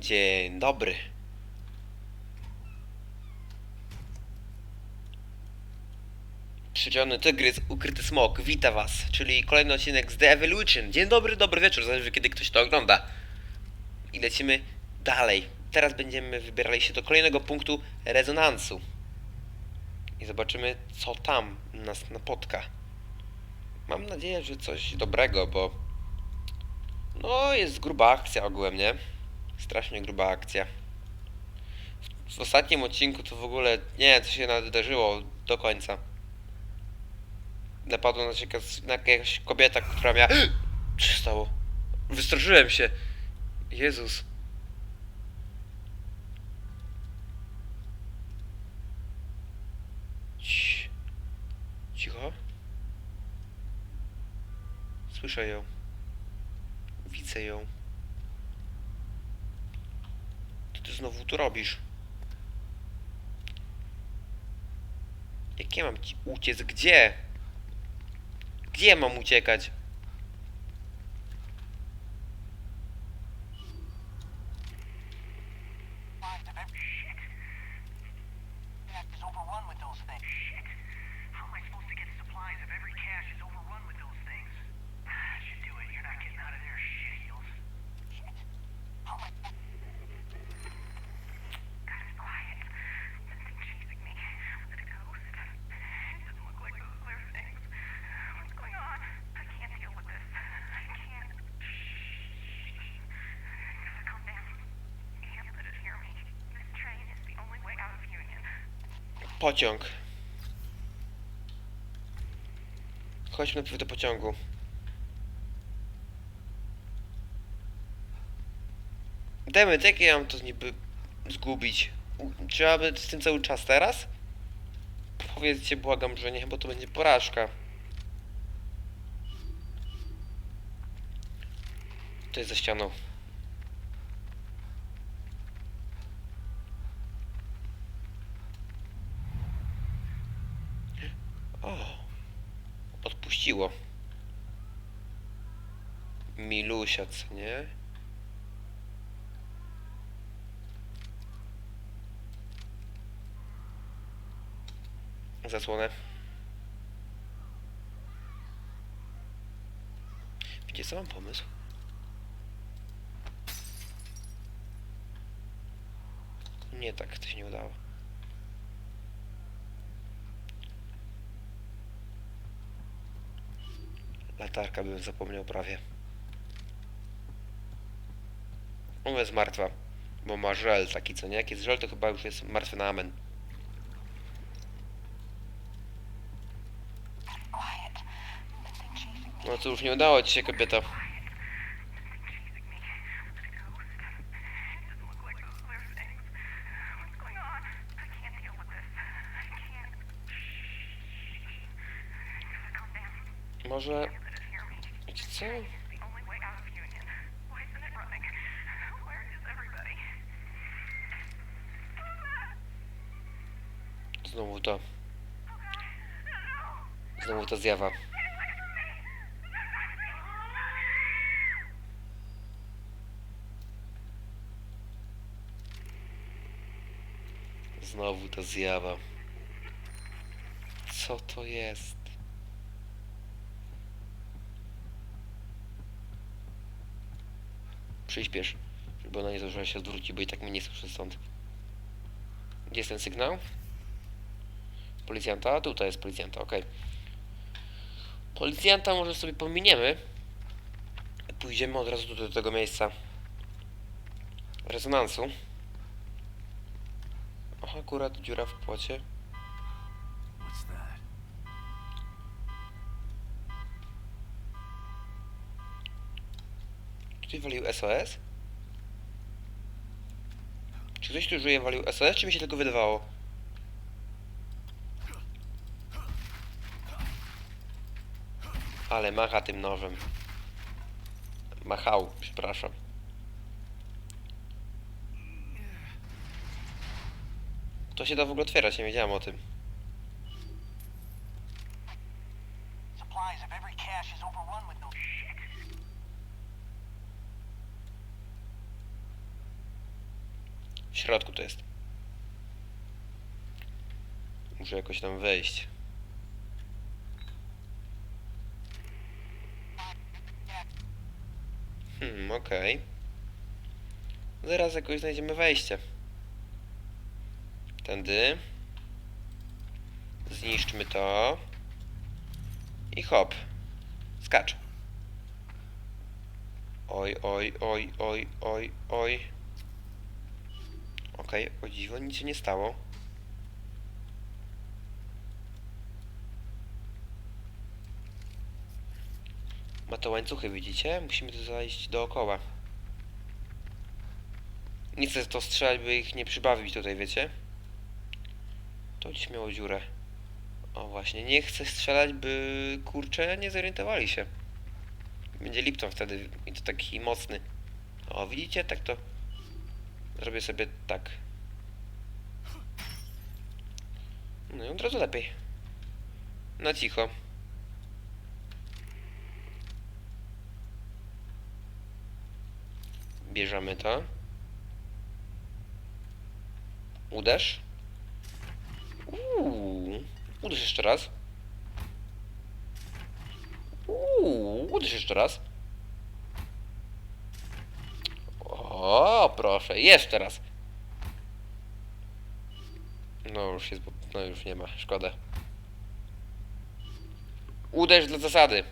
Dzień dobry. Przyciągny tygrys, ukryty smok, wita was, czyli kolejny odcinek z The Evolution. Dzień dobry, dobry wieczór, zależy kiedy ktoś to ogląda. I lecimy dalej. Teraz będziemy wybierali się do kolejnego punktu rezonansu. I zobaczymy, co tam nas napotka. Mam nadzieję, że coś dobrego, bo... No, jest gruba akcja ogółem, nie? Strasznie gruba akcja. W, ostatnim odcinku to w ogóle nie wiem, co się nawet do końca. Napadła na, jakaś, na jakaś kobieta, która miała... Co się stało? Wystraszyłem się. Jezus. Cicho. Słyszę ją. Widzę ją. Co ty znowu tu robisz? Jak ja mam ci uciec? Gdzie? Gdzie mam uciekać? Shit. That is overrun with those things. Shit. How am I supposed to get supplies if every cache is overrun with those things? I should do it. You're not getting out of there, shit heels. Shit. How am I... God, it's quiet. Something chasing me. Was it a ghost? It doesn't look like those other things. What's going on? I can't deal with this. I can't. Shh. Gotta calm down. Can't let it hear me. This train is the only way out of Union. Pociąg. Chodźmy najpierw do pociągu. Demet, jak ja mam to niby zgubić? Trzeba by z tym cały czas teraz? Powiedzcie, błagam, że nie, bo to będzie porażka. To jest za ścianą. O, odpuściło. Co nie? Zasłonę. Wiecie co, mam pomysł? Nie tak, to się nie udało. Latarka bym zapomniał prawie. Ona jest martwa. Bo ma żel taki, co nie? Jak jest żel, to chyba już jest martwy na amen. No cóż, nie udało ci się, kobieta. Something chasing me. Was it a ghost? It doesn't look like those other things. What's going on? I can't deal with this. I can't. Shh. Gotta calm down. Może... Can't let it hear me. Wiecie co? It's the only way out of Union. Why isn't it running? Where is everybody? Znowu to. Znowu ta zjawa. Znowu ta zjawa. Co to jest? Przyśpiesz, żeby ona nie zdążyła się odwrócić, bo i tak mnie nie słyszy stąd. Gdzie jest ten sygnał? Policjanta? Tutaj jest policjanta, okej. Policjanta może sobie pominiemy. Pójdziemy od razu do tego miejsca rezonansu. O, akurat dziura w płocie. Czy walił SOS? Czy ktoś tu żyje walił SOS, czy mi się tylko wydawało? Ale macha tym nożem. Machał, przepraszam. To się da w ogóle otwierać, nie wiedziałem o tym. Shit. W środku to jest. Muszę jakoś tam wejść. Hmm, okej. Zaraz jakoś znajdziemy wejście. Tędy. Zniszczmy to. I hop. Skacz. Oj, oj, oj, oj, oj, oj. Okej, o dziwo, nic się nie stało. Ma to łańcuchy, widzicie? Musimy to zajść dookoła. Nie chcę to strzelać, by ich nie przybawić tutaj, wiecie? To gdzieś miało dziurę. O właśnie, nie chcę strzelać, by kurcze nie zorientowali się. Będzie Lipton wtedy i to taki mocny. O, widzicie? Tak to zrobię sobie tak. No i od razu lepiej. Na cicho. Bierzemy to. Uderz. Uuu. Uderz jeszcze raz. Uuu, uderz jeszcze raz. O, proszę, jeszcze raz. No już jest, no już nie ma, szkoda. Uderz dla zasady.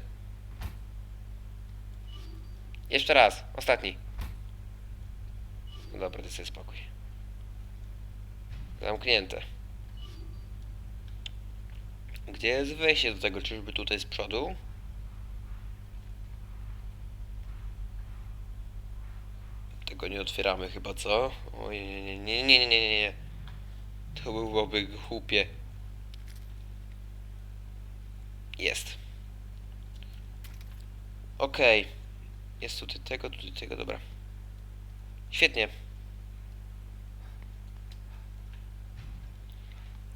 Jeszcze raz, ostatni. No dobra, to sobie spokój. Zamknięte. Gdzie jest wejście do tego? Czyżby tutaj z przodu? Tego nie otwieramy chyba, co? Oj, nie, nie, nie, nie, nie, nie, nie. To byłoby głupie. Jest. Okej. Jest tutaj tego, tutaj tego, dobra. Świetnie. Zamknięte. Co mamy tutaj? Nic. How am I supposed to get supplies if every Dobra. How am I supposed to get supplies if every cache is overrun with those things? Should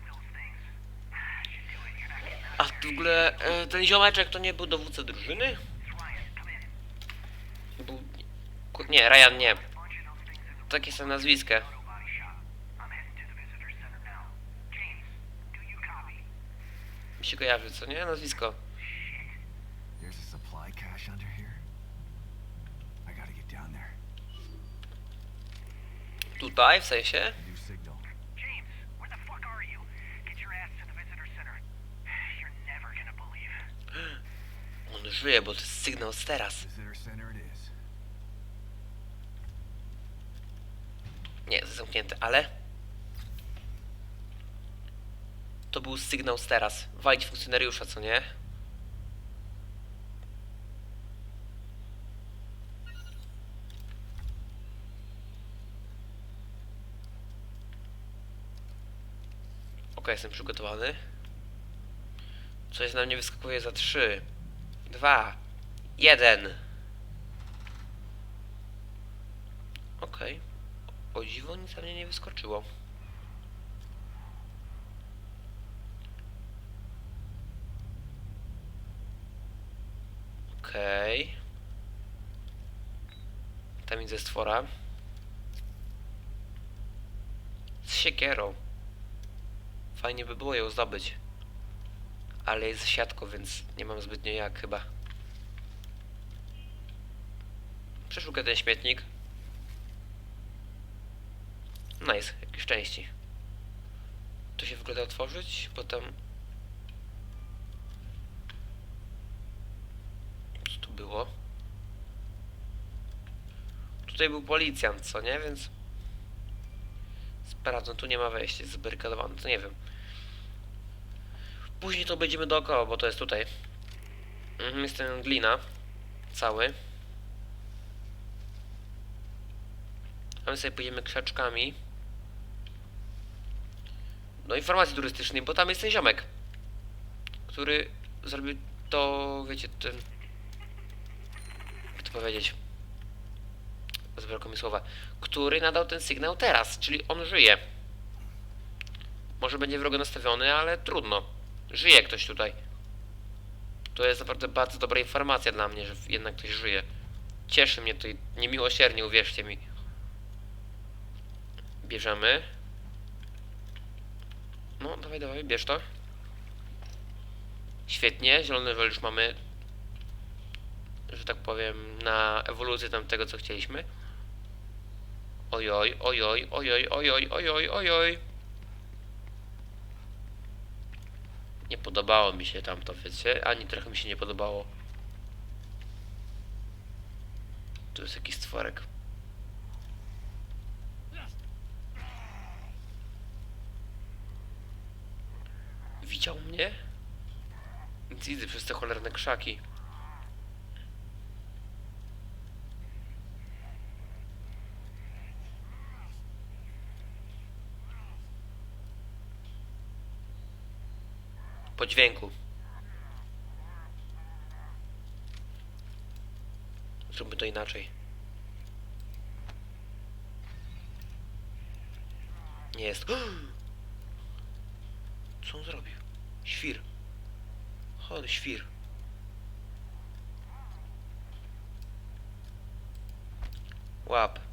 do it. You're not getting out A w ogóle e, ten ziomeczek to nie był dowódca drużyny? Był... Nie, Ryan nie. Takie sam nazwisko. auto body shop. I'm heading to the visitor center now. James, do you copy? Mi się kojarzy, co nie? Nazwisko. There's a supply cache under here. I gotta get down there. Tutaj, w sensie? New signal. James, where the fuck are you? Get your ass to the visitor center. You're never gonna believe. On żyje, bo to jest sygnał z teraz. Visitor center it is. Nie, jest zamknięte, ale... To był sygnał z teraz. Walić funkcjonariusza, co nie? Ok, jestem przygotowany. Coś na mnie wyskakuje za 3, 2, 1. Okej. O dziwo nic na mnie nie wyskoczyło. Okej. Tam widzę stwora. Z siekierą. Fajnie by było ją zdobyć. Ale jest siatko, więc nie mam zbytnio jak chyba. Przeszukaj ten śmietnik. Nice, jakieś części. To się w ogóle da otworzyć? Potem... Co tu było? Tutaj był policjant, co nie? Więc... Sprawdzę, tu nie ma wejścia, jest zabarykadowane, to nie wiem. Później to będziemy dookoła, bo to jest tutaj. Mhm, jest ten glina. Cały. A my sobie pójdziemy krzaczkami. Do informacji turystycznej, bo tam jest ten ziomek, który zrobił to, wiecie, ten... To powiedzieć? zabrakło mi słowa, który nadał ten sygnał teraz, czyli on żyje. Może będzie wrogo nastawiony, ale trudno. Żyje ktoś tutaj. To jest naprawdę bardzo dobra informacja dla mnie, że jednak ktoś żyje. Cieszy mnie to i niemiłosiernie, uwierzcie mi. Bierzemy. No, dawaj, dawaj, bierz to. Świetnie, zielony level już mamy, że tak powiem, na ewolucję tam tego, co chcieliśmy. Ojoj, ojoj, ojoj, ojoj, ojoj, ojoj. Nie podobało mi się tamto, wiecie? Ani trochę mi się nie podobało. Tu jest jakiś stworek. Widział mnie? Nic widzę przez te cholerne krzaki. Po dźwięku. Zróbmy to inaczej. Nie jest. Co on zrobił? Świr. Chory świr. Łap.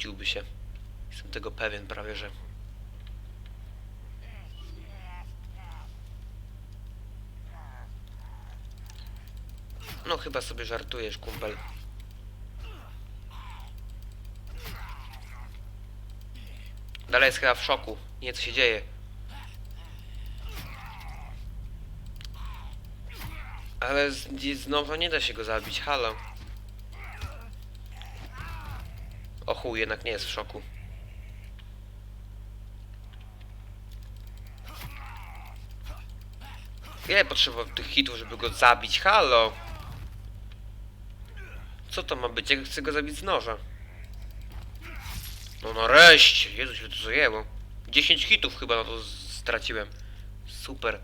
Odwróciłby się. Jestem tego pewien prawie, że. No chyba sobie żartujesz, kumpel. Dalej jest chyba w szoku. Nie, co się dzieje. Ale z, znowu nie da się go zabić, halo. Chuj, jednak nie jest w szoku. Ile potrzebował tych hitów, żeby go zabić? Halo! Co to ma być? Jak chcę go zabić z noża? No nareszcie! Jezu, się to zajęło. 10 hitów chyba na to straciłem. Super.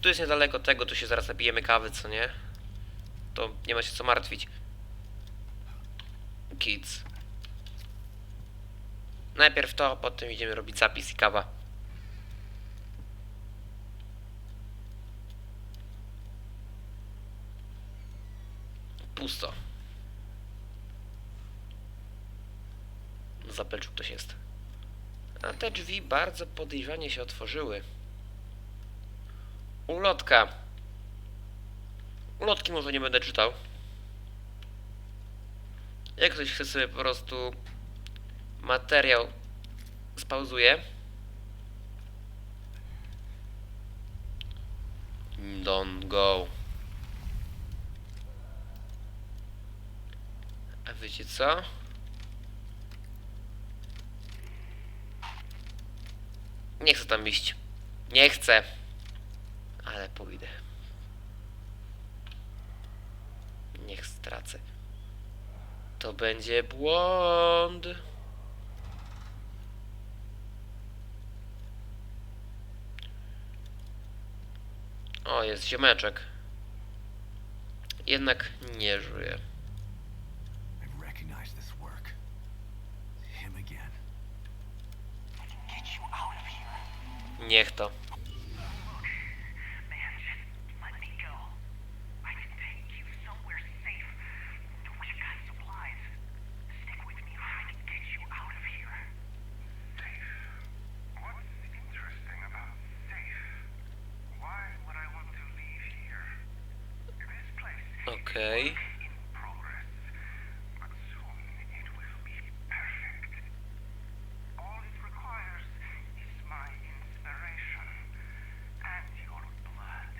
Tu jest niedaleko tego, tu się zaraz napijemy kawy, co nie? To nie ma się co martwić. Kids. Najpierw to, potem idziemy robić zapis i kawa. Pusto. Na zapleczu ktoś jest. A te drzwi bardzo podejrzanie się otworzyły. Ulotka. Ulotki może nie będę czytał. Jak ktoś chce sobie po prostu materiał spauzuje. Don't go. A wiecie co? Nie chcę tam iść. Nie chcę. Ale pójdę. Niech stracę. To będzie błąd. O, jest ziomeczek. Jednak nie żyje. I recognize this work. Him again. Get you out of here. Niech to. Man, just let me go. I can take you somewhere safe. We've got supplies. Stick with me. I can get you out of here. Safe. What's interesting about safe? Why would I want to leave here? This place Okej. in progress, but soon it will be perfect. All it requires is my inspiration and your blood.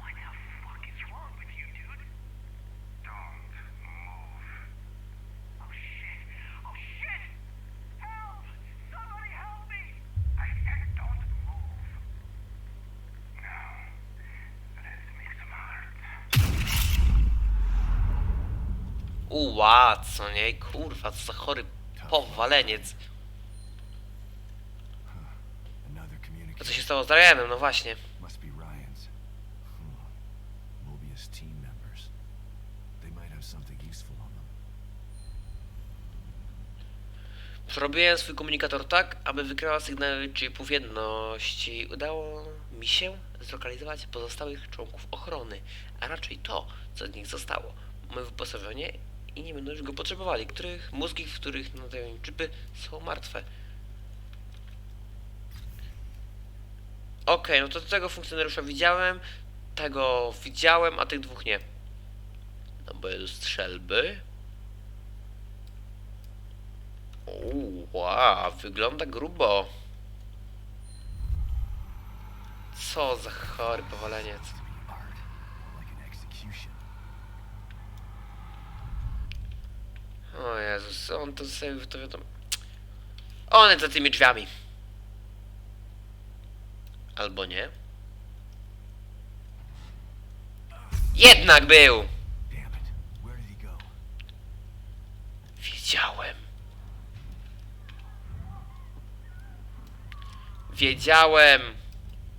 What the fuck is wrong with you, dude? Don't move. Oh shit. Oh shit! Help! Somebody help me! I said don't move. Now, let's make some art. Uła, co nie? Kurwa, co za chory. Powaleniec. A co się stało z Ryanem? No właśnie. Must be Ryan's. Hmm. Mobius team members. They might have something useful on them. Zrobiłem swój komunikator tak, aby wykrywała sygnały chipów jedności. Udało mi się zlokalizować pozostałych członków ochrony, a raczej to, co z nich zostało. Mamy wyposażenie i nie będą już go potrzebowali, których mózgi, w których nadają chipy, są martwe. Okej, no to tego funkcjonariusza widziałem, tego widziałem, a tych dwóch nie. No bo jest strzelby. Uuu, wygląda grubo. Co za chory powaleniec. To be art, like an execution. O Jezus, on to sobie to wiadomo. On jest za tymi drzwiami. Albo nie. Jednak był! Wiedziałem. Wiedziałem,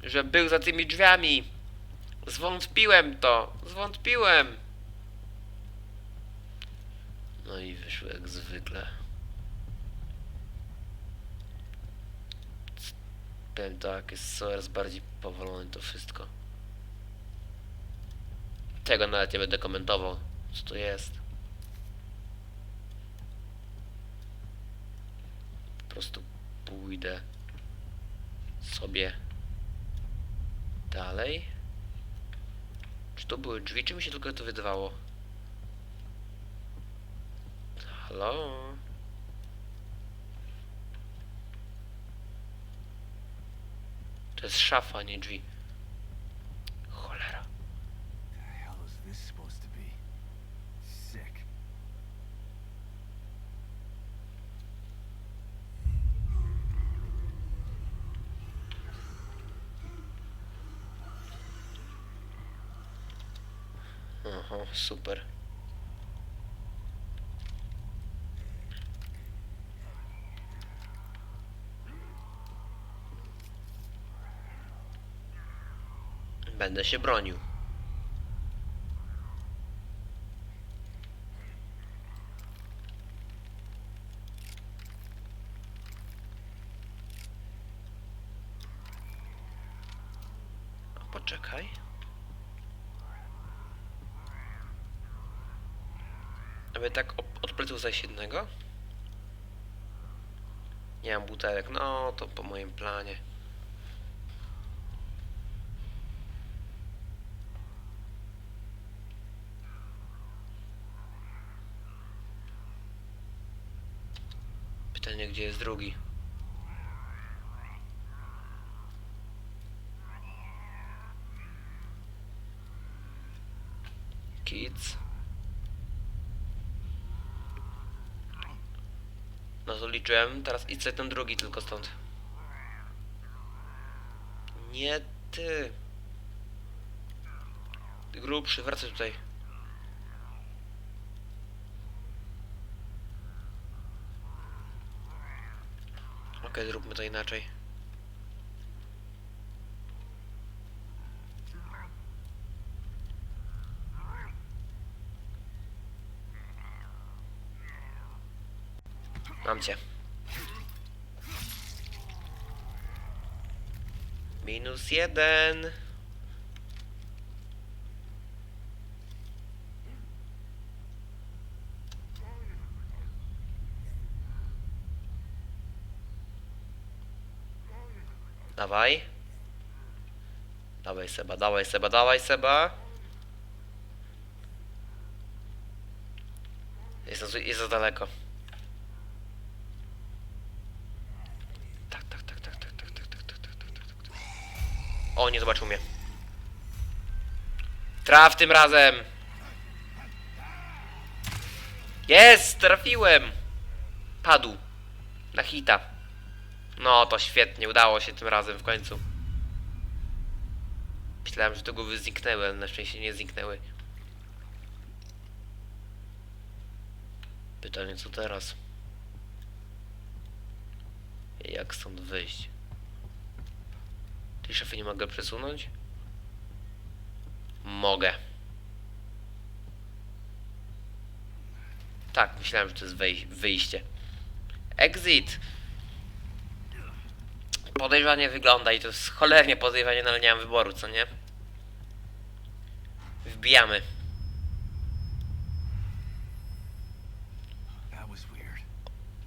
że był za tymi drzwiami. Zwątpiłem to. Zwątpiłem. Wyszło jak zwykle. Tak, jest coraz bardziej powolone to wszystko. Tego nawet nie będę komentował, co to jest. Po prostu pójdę sobie dalej. Czy to były drzwi, czy mi się tylko to wydawało? Halo? To jest szafa, nie drzwi. Cholera. Hell Będę się bronił. Poczekaj. Aby tak od pleców zaś jednego? Nie mam butelek, no to po moim planie. Pytanie, gdzie jest drugi? Kids. No to liczyłem, teraz idź ten drugi tylko stąd. Nie. Ty Grubszy, wracaj tutaj. Okej, zróbmy to inaczej. Mam cię. Minus jeden. Dawaj. Dawaj Seba, dawaj Seba, dawaj Seba. Jest, za- jest za daleko. Tak, tak, tak, tak, tak, tak, tak, tak, tak, tak, tak, tak, tak. O, nie zobaczył mnie. Traf tym razem! Jest! Trafiłem! Padł. Na hita. No, to świetnie, udało się tym razem w końcu. Myślałem, że to głowy zniknęły, ale na szczęście nie zniknęły. Pytanie, co teraz? Jak stąd wyjść? Tej szafy nie mogę przesunąć? Mogę. Tak, myślałem, że to jest wyjście. Exit! Podejrzanie wygląda i to jest cholernie podejrzanie, no ale nie mam wyboru, co nie? Wbijamy.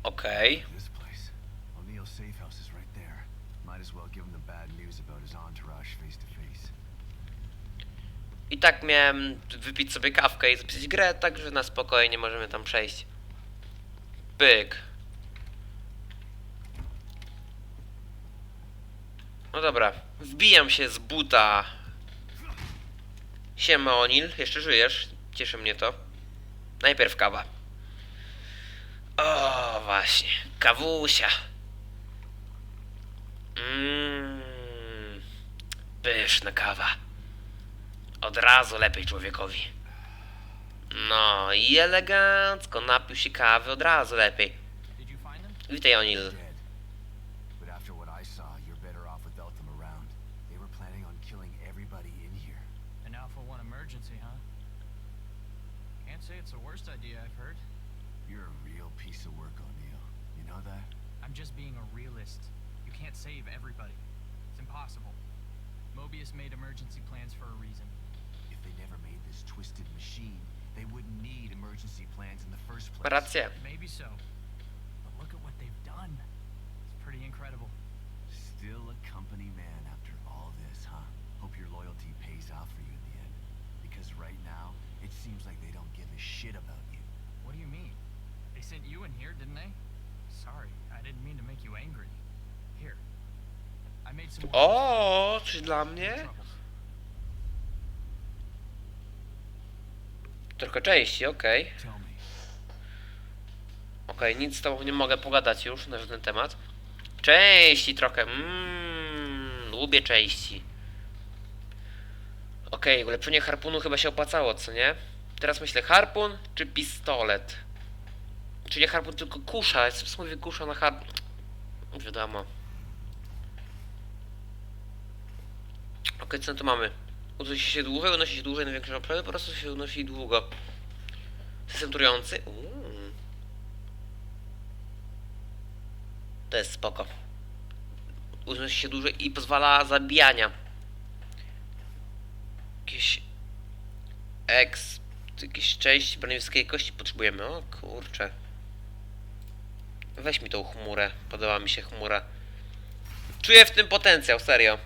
Okej. This place. O'Neill's safe house is right there. Might as well give him the bad news about his entourage face to face. I tak miałem wypić sobie kawkę i zapisać grę, także na spokojnie możemy tam przejść. Pyk. No dobra, wbijam się z buta. Siema Onil, jeszcze żyjesz? Cieszy mnie to. Najpierw kawa. O, właśnie, kawusia. Mmm, pyszna kawa. Od razu lepiej człowiekowi. No i elegancko, napił się kawy od razu lepiej. Witaj Onil. Worst idea I've heard. You're a real piece of work, O'Neill. You know that? I'm just being a realist. You can't save everybody. It's impossible. Mobius made emergency plans for a reason. If they never made this twisted machine, they wouldn't need emergency plans in the first place. Rację. Maybe so. But look at what they've done. It's pretty incredible. Still a company man after all this, huh? Hope your loyalty pays off for you it seems like they don't give a shit about you. What do you mean? They sent you in here, didn't they? Sorry, I didn't mean to make you angry. Here. I made some O, czy dla mnie? Trochę części, okej. Tell me, Okej, nic z tobą nie mogę pogadać już na żaden temat. Części trochę. Mmm, lubię części. Okej, ulepszenie harpunu chyba się opłacało, co nie? Teraz myślę, harpun czy pistolet? Czy nie harpun, tylko kusza? Jest w sumie kusza na harpun. Wiadomo. Okej, co tu mamy? Unosi się długo, unosi się dłużej na większym obszarze, po prostu się unosi długo. System trujący? To jest spoko. Unosi się dłużej i pozwala zabijania. Jakieś... Ex... Jakieś części broniewskiej kości potrzebujemy. O kurcze. Weź mi tą chmurę. Podoba mi się chmura. Czuję w tym potencjał, serio.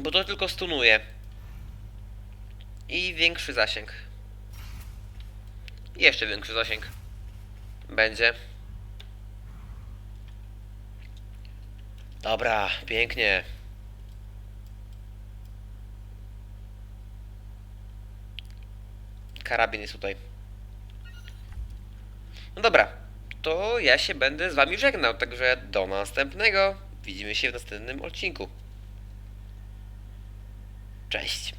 Bo to tylko stunuje. I większy zasięg. Jeszcze większy zasięg. Będzie. Dobra, pięknie. Karabin jest tutaj. No dobra, to ja się będę z wami żegnał, także do następnego. Widzimy się w następnym odcinku. Cześć.